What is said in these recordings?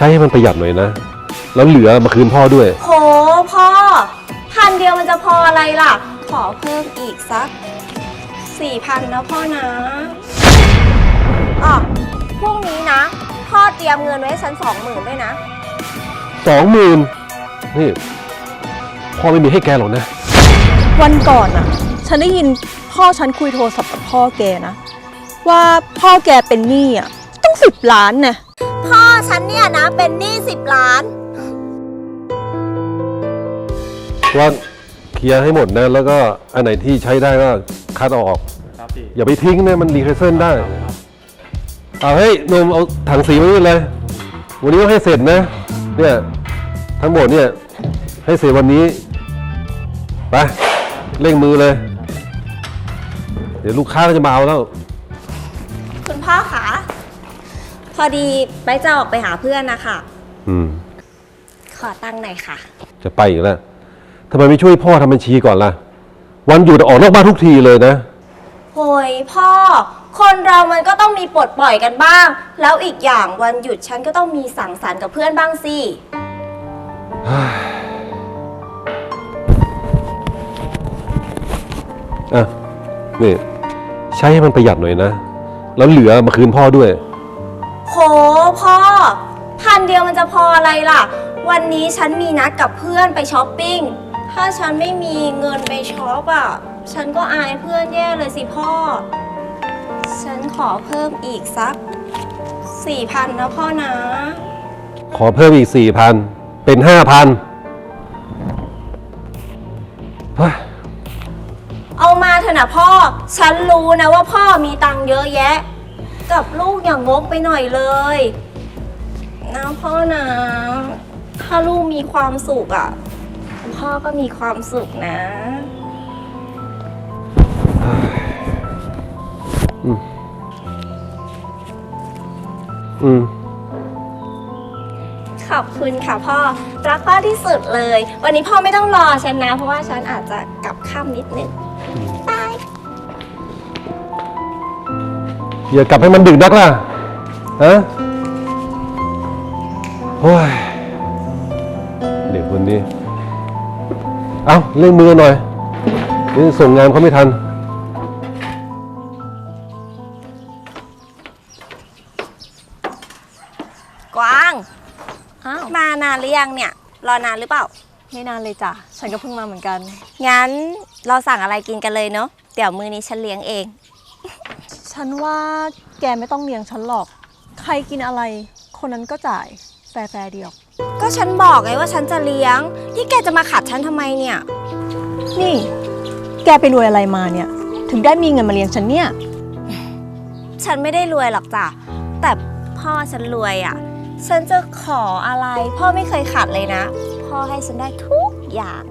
ใช้ให้มันประหยัดหน่อยนะ แล้วเหลือมาคืนพ่อด้วย โหพ่อ พันเดียวมันจะพออะไรล่ะ ขอเพิ่มอีกสักสี่พันนะพ่อนะอ๋อพรุ่งนี้นะ พ่อเตรียมเงินไว้ให้ฉันสองหมื่นด้วยนะ สองหมื่นนี่พ่อไม่มีให้แกหรอกนะ วันก่อนอะฉันได้ยินพ่อฉันคุยโทรศัพท์กับพ่อแกนะ ว่าพ่อแกเป็นหนี้อะต้องสิบล้านนะ พ่อฉันเนี่ยนะเป็นหนี้สิบล้านว่าเคลียร์ให้หมดนะ แล้วก็อันไหนที่ใช้ได้ก็คัดเอาออก ครับพี่อย่าไปทิ้งนะ มันรีไซเคิลได้เอาเฮ้ยหนมเอาถังสีมานี่เลย วันนี้ต้องให้เสร็จนะ เนี่ย ทั้งหมดเนี่ย ให้เสร็จวันนี้ ไป เร่งมือเลย เดี๋ยวลูกค้าก็จะมาเอาแล้ว คุณพ่อคะ พอดีไปจะออกไปหาเพื่อนนะคะอืม ขอตังค์หน่อยค่ะ จะไปอีกแล้วทำไมไม่ช่วยพ่อทำบัญชีก่อนล่ะ วันหยุดออกนอกบ้านทุกทีเลยนะ โหยพ่อ คนเรามันก็ต้องมีปลดปล่อยกันบ้าง แล้วอีกอย่างวันหยุดฉันก็ต้องมีสังสรรค์กับเพื่อนบ้างสิ อะ นี่ ใช้ให้มันประหยัดหน่อยนะ แล้วเหลือมาคืนพ่อด้วย จะพออะไรล่ะ วันนี้ฉันมีนัดกับเพื่อนไปช้อปปิ้ง ถ้าฉันไม่มีเงินไปช็อปอะ ฉันก็อายเพื่อนแย่เลยสิพ่อ ฉันขอเพิ่มอีกสักสี่พันนะพ่อนะ ขอเพิ่มอีกสี่พันเป็นห้าพันเอามาเถอะนะพ่อ ฉันรู้นะว่าพ่อมีตังค์เยอะแยะ กับลูกอย่างงกไปหน่อยเลย นะพ่อนะ ถ้าลูกมีความสุขอะ พ่อก็มีความสุขนะอืม ขอบคุณค่ะพ่อ รักพ่อที่สุดเลย วันนี้พ่อไม่ต้องรอฉันนะ เพราะว่าฉันอาจจะกลับค่ำนิดนึงบาย อย่ากลับให้มันดึกนักล่ะฮะ โอ้ยเด็กคนนี้ เอาเร่งมือหน่อย นี่ส่งงานเขาไม่ทัน กวางอ้าวมานานหรือยังเนี่ย รอนานหรือเปล่า ไม่นานเลยจ้ะ ฉันก็เพิ่งมาเหมือนกัน งั้นเราสั่งอะไรกินกันเลยเนาะ เดี๋ยวมือนี้ฉันเลี้ยงเอง ฉันว่าแกไม่ต้องเลี้ยงฉันหรอก ใครกินอะไร คนนั้นก็จ่าย แฟร์ๆเดียวก็ฉันบอกไงว่าฉันจะเลี้ยงที่แกจะมาขัดฉันทำไมเนี่ย นี่ แกไปรวยอะไรมาเนี่ย ถึงได้มีเงินมาเลี้ยงฉันเนี่ย ฉันไม่ได้รวยหรอกจ้ะ แต่พ่อฉันรวยอะ่ะ ฉันจะขออะไร พ่อไม่เคยขัดเลยนะ พ่อให้ฉันได้ทุกอย่าง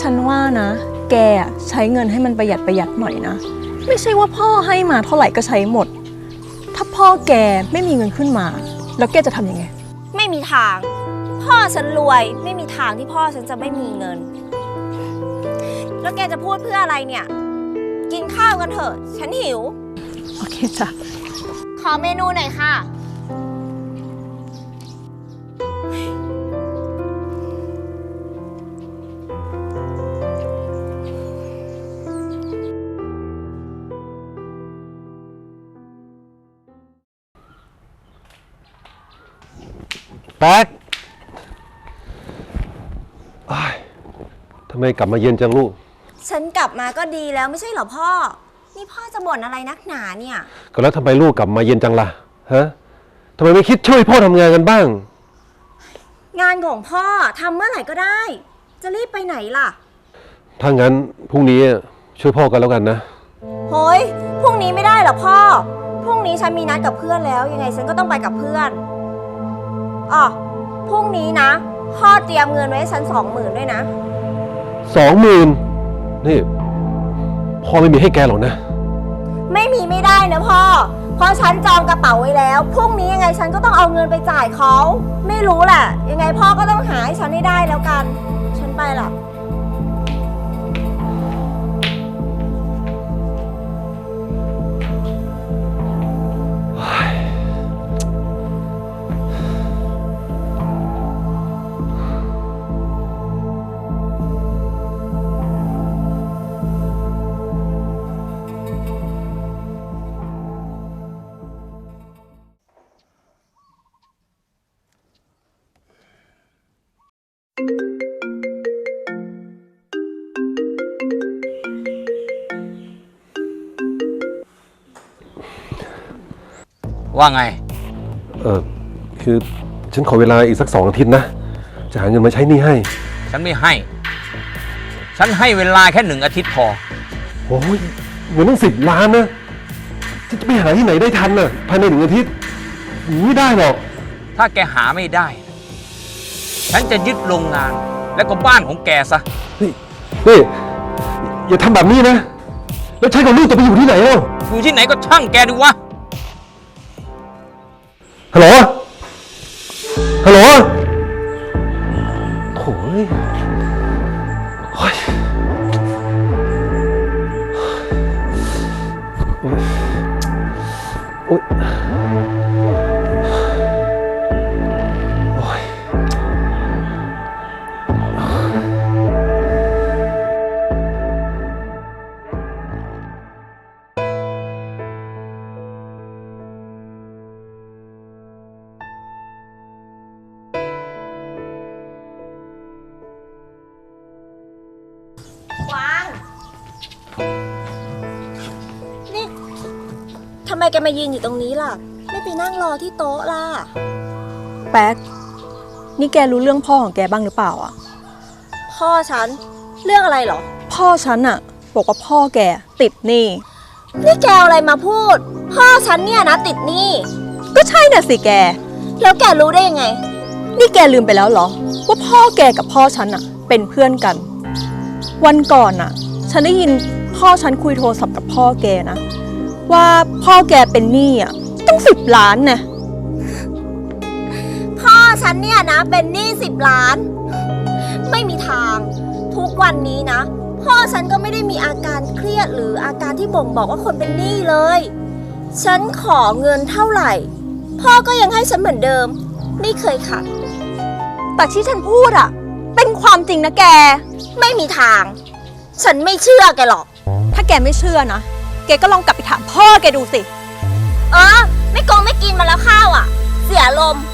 ฉันว่านะ แกอะใช้เงินให้มันประหยัดประหยัดหน่อยนะ ไม่ใช่ว่าพ่อให้มาเท่าไหร่ก็ใช้หมด ถ้าพ่อแกไม่มีเงินขึ้นมา แล้วแกจะทำยังไงไม่มี ทาง พ่อฉันรวยไม่มีทางที่พ่อฉันจะไม่มีเงิน แล้วแกจะพูดเพื่ออะไรเนี่ย กินข้าวกันเถอะ ฉันหิว โอเคจ้ะ ขอเมนูหน่อยค่ะ แป๊กอ้ายทำไมกลับมาเย็นจังลูก ฉันกลับมาก็ดีแล้วไม่ใช่เหรอพ่อ นี่พ่อจะบ่นอะไรนักหนาเนี่ย ก็แล้วทำไมลูกกลับมาเย็นจังล่ะ ฮะทำไมไม่คิดช่วยพ่อทำงานกันบ้าง งานของพ่อทำเมื่อไหร่ก็ได้ จะรีบไปไหนล่ะ ถ้างั้นพรุ่งนี้ช่วยพ่อกันแล้วกันนะ โฮ้ยพรุ่งนี้ไม่ได้เหรอพ่อ พรุ่งนี้ฉันมีนัดกับเพื่อนแล้ว ยังไงฉันก็ต้องไปกับเพื่อน อ๋อพรุ่งนี้นะ พ่อเตรียมเงินไว้ให้ฉันสองหมื่นด้วยนะ สองหมื่นนี่พ่อไม่มีให้แกหรอกนะ ไม่มีไม่ได้นะพ่อ เพราะฉันจองกระเป๋าไว้แล้ว พรุ่งนี้ยังไงฉันก็ต้องเอาเงินไปจ่ายเขา ไม่รู้แหละ ยังไงพ่อก็ต้องหาให้ฉันให้ได้แล้วกัน ฉันไปละ ว่าไง เออคือฉันขอเวลาอีกสักสองอาทิตย์นะ จะหาเงินมาใช้หนี้ให้ ฉันไม่ให้ ฉันให้เวลาแค่หนึ่งอาทิตย์พอ โอ้ยเงินตั้งสิบล้านนะฉันจะไปหาที่ไหนได้ทันน่ะภายในหนึ่งอาทิตย์ไม่ได้หรอก ถ้าแกหาไม่ได้ ฉันจะยึดโรงงานและก็บ้านของแกซะ นี่นี่อย่าทำแบบนี้นะ แล้วฉันกับลูกจะไปอยู่ที่ไหนเล่าอยู่ที่ไหนก็ช่างแกดูวะ ฮัลโหล ฮัลโหล แกมายืนอยู่ตรงนี้ล่ะ ไม่ไปนั่งรอที่โต๊ะล่ะ แป๊ก นี่แกรู้เรื่องพ่อของแกบ้างหรือเปล่าอะ พ่อฉัน เรื่องอะไรเหรอ พ่อฉันอะบอกว่าพ่อแกติดหนี้ นี่แกเอาอะไรมาพูด พ่อฉันเนี่ยนะติดหนี้ ก็ใช่น่ะสิแก แล้วแกรู้ได้ยังไง นี่แกลืมไปแล้วเหรอ ว่าพ่อแกกับพ่อฉันอะเป็นเพื่อนกัน วันก่อนอะฉันได้ยินพ่อฉันคุยโทรศัพท์กับพ่อแกนะ ว่าพ่อแกเป็นหนี้อะต้องสิบล้านนะพ่อฉันเนี่ยนะเป็นหนี้สิบล้าน ไม่มีทาง ทุกวันนี้นะ พ่อฉันก็ไม่ได้มีอาการเครียดหรืออาการที่บ่งบอกว่าคนเป็นหนี้เลย ฉันขอเงินเท่าไหร่ พ่อก็ยังให้ฉันเหมือนเดิม ไม่เคยขัดแต่ที่ฉันพูดอะเป็นความจริงนะแก ไม่มีทาง ฉันไม่เชื่อแกหรอก ถ้าแกไม่เชื่อนะ แกก็ลองกลับไปถามพ่อแกดูสิ เออ ไม่โกงไม่กินมาแล้วข้าวอะ เสียลมณ์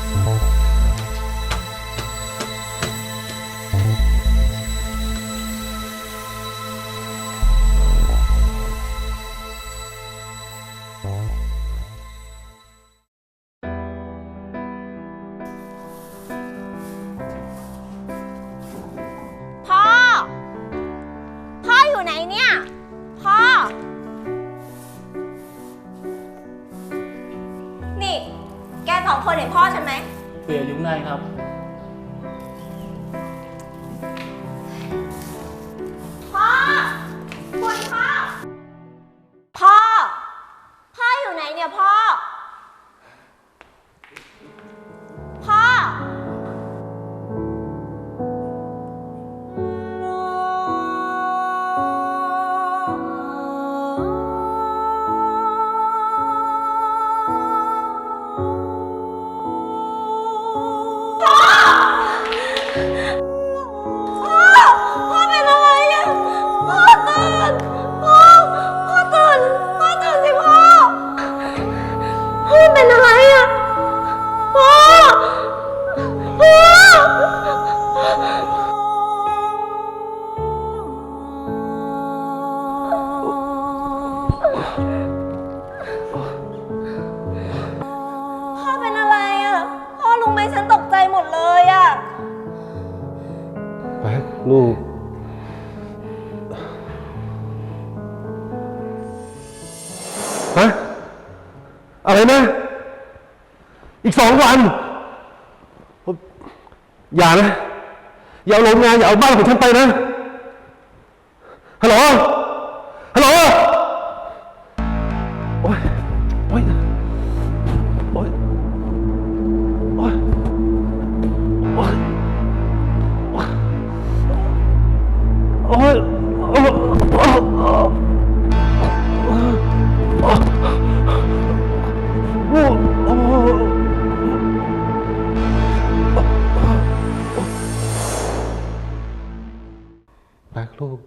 สองคนเห็นพ่อฉันไหมเปลี่ยนยู่ข้ายครับ อีกสองวันอย่านะ อย่าเอาโรงงาน อย่าเอาบ้านของฉันไปนะฮัลโหล ลูก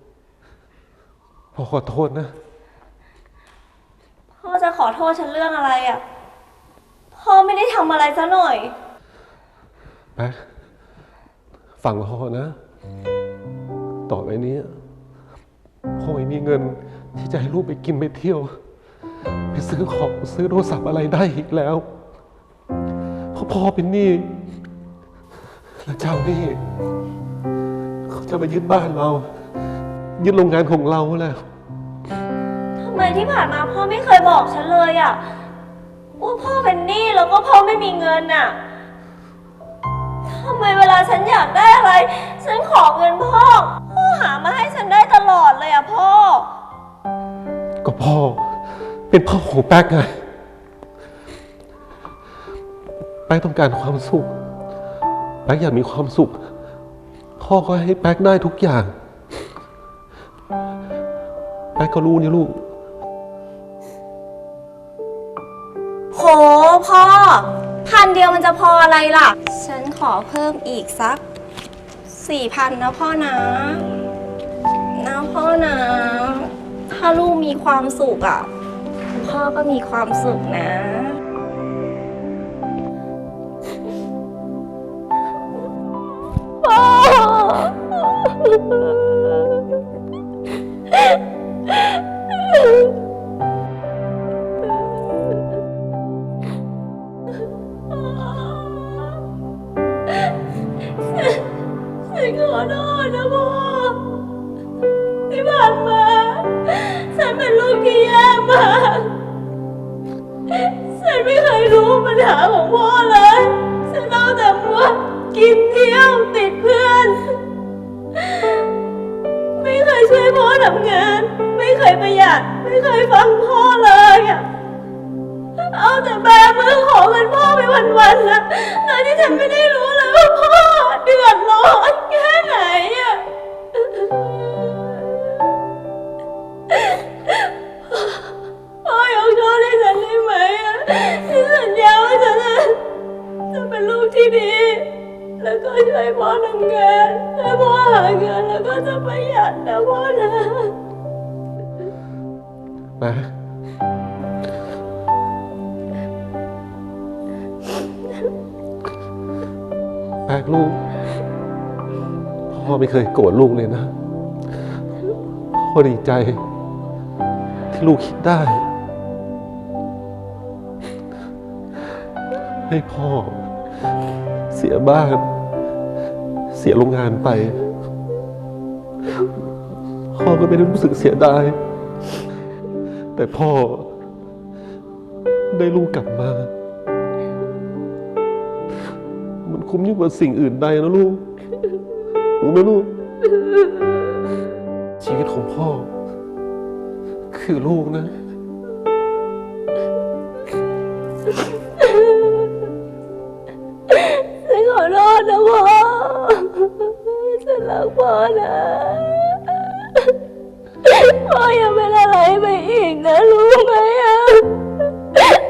พ่อขอโทษนะ พ่อจะขอโทษฉันเรื่องอะไรอะ พ่อไม่ได้ทำอะไรซะหน่อยแบ๊กฝฟังพ่อนะ ต่อไปนี้พ่อไม่มีเงินที่จะให้ลูกไปกินไปเที่ยว ไปซื้อของซื้อโทรศัพท์อะไรได้อีกแล้วเพราะพ่อเป็นหนี้และเจ้าหนี้เขาจะมายึดบ้านเรา ยึดโรงงานของเราแล้ว ทำไมที่ผ่านมาพ่อไม่เคยบอกฉันเลยอะว่าพ่อเป็นหนี้แล้วก็พ่อไม่มีเงินอะทำไมเวลาฉันอยากได้อะไร ฉันขอเงินพ่อ พ่อหามาให้ฉันได้ตลอดเลยอะพ่อ ก็พ่อ เป็นพ่อของแป๊กไง แป๊กต้องการความสุข แป๊กอยากมีความสุข พ่อก็ให้แป๊กได้ทุกอย่าง แป๊กก็รู้นี่ลูก โหพ่อ พันเดียวมันจะพออะไรล่ะ ฉันขอเพิ่มอีกสักสี่พันนะพ่อนะ นะพ่อนะ ถ้าลูกมีความสุขอะ พ่อก็มีความสุขนะ พ่อ ญหาของพ่อเลย ฉันเอาแต่มัวกินเที่ยวติดเพื่อน ไม่เคยช่วยพ่อทำงาน ไม่เคยประหยัด ไม่เคยฟังพ่อเลยอะเอาแต่แบมือขอเงินพ่อไปวันๆนะโดยที่ฉันไม่ได้รู้เลยว่าพ่อเดือดร้อนแค่ไหนอะ พ่อไม่เคยโกรธลูกเลยนะพ่อดีใจ ที่ลูกคิดได้ ให้พ่อ เสียบ้าน เสียโรงงานไป พ่อก็ไม่ได้รู้สึกเสียดายแต่พ่อ ได้ลูกกลับมา มันคุ้มยิ่งกว่าสิ่งอื่นใดนะลูก รู้ไหมลูก ชีวิตของพ่อ คือลูกนะ ฉันขอโทษนะพ่อ ฉันรักพ่อนะ พ่ออย่าเป็นอะไรไปอีกนะรู้ไหมอะ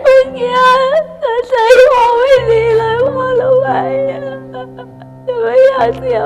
เมื่อกี้ฉันใจพ่อไม่ดีเลยพ่อรู้ไหม อะจะไม่